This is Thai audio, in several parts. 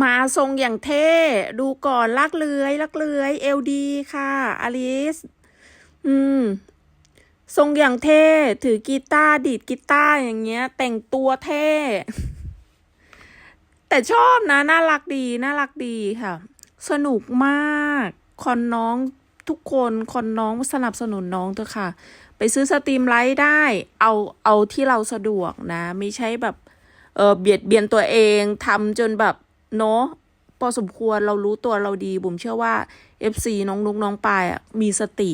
มาทรงอย่างเท่ ดูก่อนลักเลื้อยลักเลื้อยเอลดีค่ะอลิส อืม ทรงอย่างเท่ ถือกีตาร์ดีดกีตาร์อย่างเงี้ย แต่งตัวเท่ แต่ชอบนะ น่ารักดีน่ารักดีค่ะ สนุกมาก คอนน้องทุกคนคอนน้องสนับสนุนน้องเถอะค่ะ ไปซื้อสตรีมไลท์ได้ เอาเอาที่เราสะดวกนะ ไม่ใช่แบบ เออเบียดเบียนตัวเองทำจนแบบ เนาะพอสมควรเรารู้ตัวเราดี บุ๋มเชื่อว่า FC น้องนุกน้องปายอะมีสติ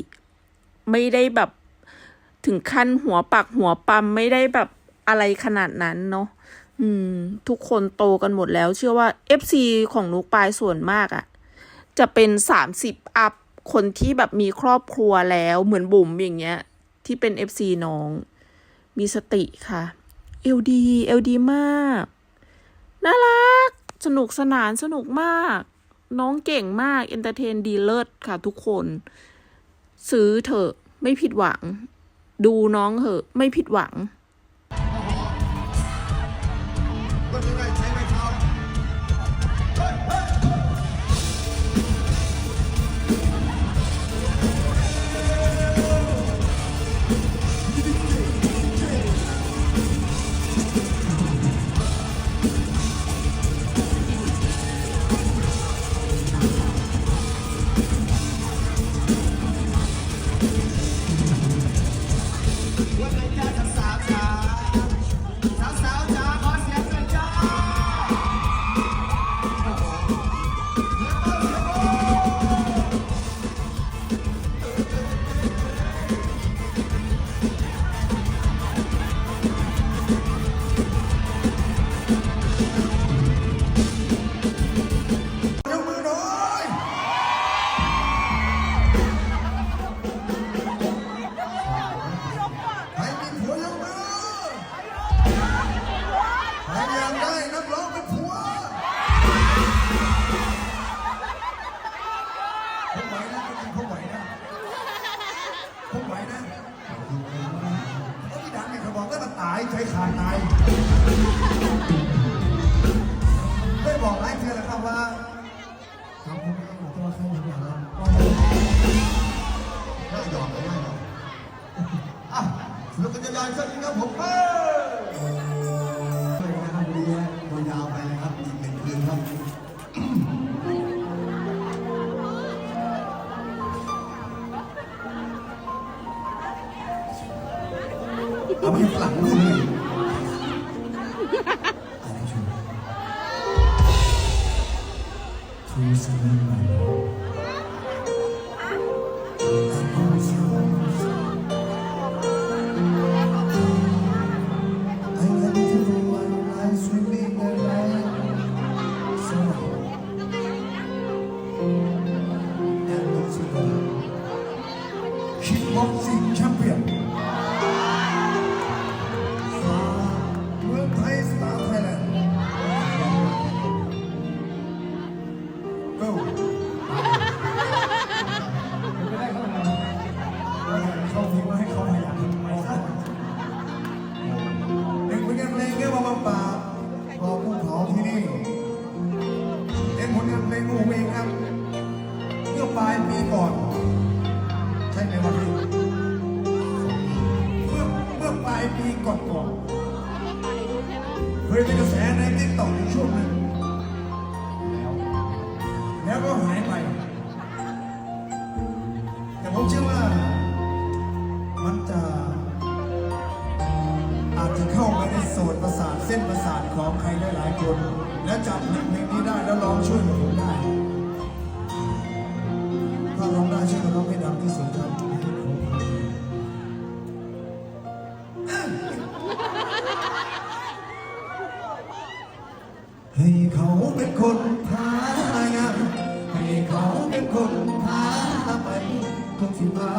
ไม่ได้แบบถึงขั้นหัวปักหัวปั๊มไม่ได้แบบอะไรขนาดนั้นเนาะอืม ทุกคนโตกันหมดแล้ว เชื่อว่า FC ของนุกปายส่วนมากอะจะเป็นสามสิบอัพคนที่แบบมีครอบครัวแล้วเหมือนบุ๋มอย่างเงี้ย ที่เป็น FC น้อง มีสติค่ะเอลดีเอลดีมาก น่ารัก สนุกสนานสนุกมาก น้องเก่งมากเอนเตอร์เทนดีเลิศค่ะทุกคน ซื้อเถอะไม่ผิดหวัง ดูน้องเถอะไม่ผิดหวัง วนะเพราะพี่ดังเนี่ยเขาบอกว่ามันตายใช้ขาดตายไม่บอกไอ้เธอแล้วครับว่าครับผมไม่ต้องตัวใครอยู่แล้วน่าหยอกเลยน่าหยอกอะสนุกกันจะยาวสักทีครับผมเอ้ย ทำให้ฝรั่งรู้เลยอะไรชูชูสันมัน Kickboxing Champion ก่อน ใช่ไหมครับพี่เมื่อเมื่อปลายปีก่อนก่อนๆเคยเป็นกระแสในติ๊กต็อกในช่วงหนึ่งแล้วก็หายไป แต่ผมเชื่อว่ามันจะอาจจะเข้าไปในโซนประสาทเส้นประสาทของใครหลายๆคน และจับเพลงนี้ได้แล้วร้องช่วยเหลือผมได้ ที่สุดครับให้เขาเป็นคนพางานให้เขาเป็นคนพาไปคงที่มา